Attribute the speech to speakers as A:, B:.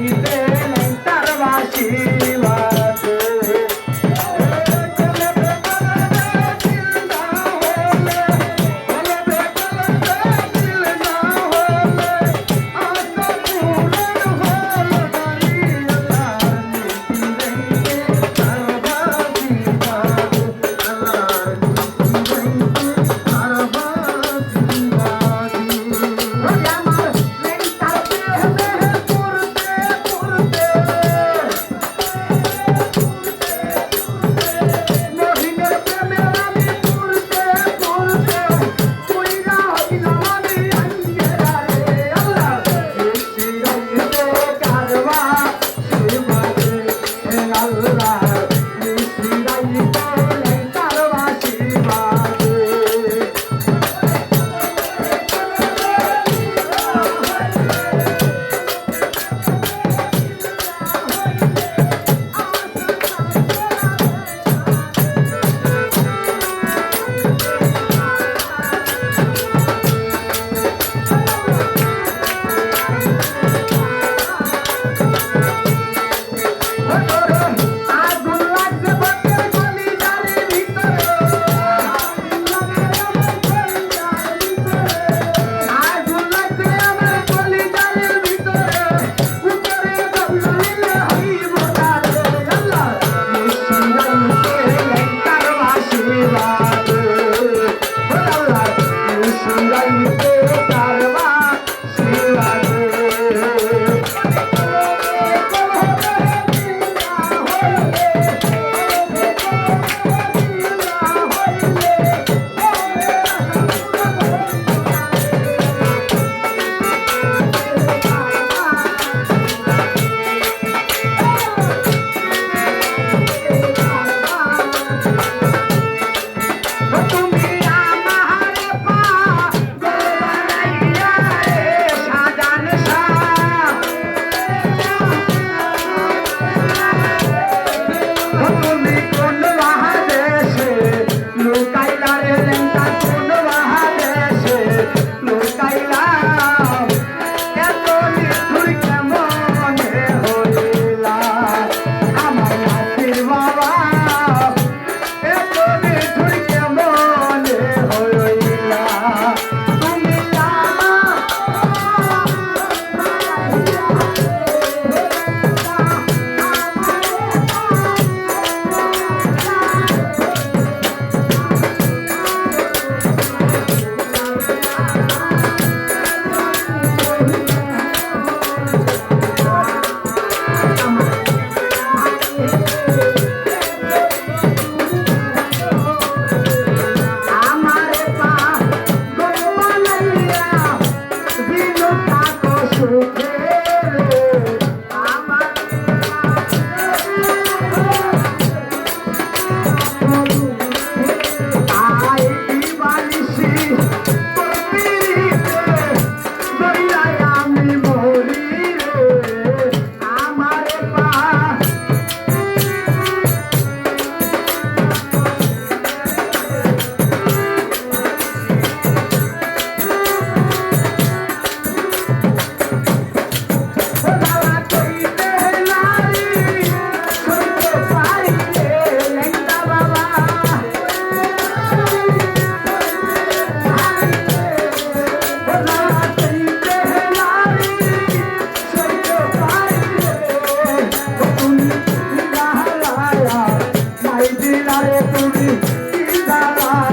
A: ఇదే తర్వాసి Thank you. लोकायला Saré, Tumbi, Ida, Mara.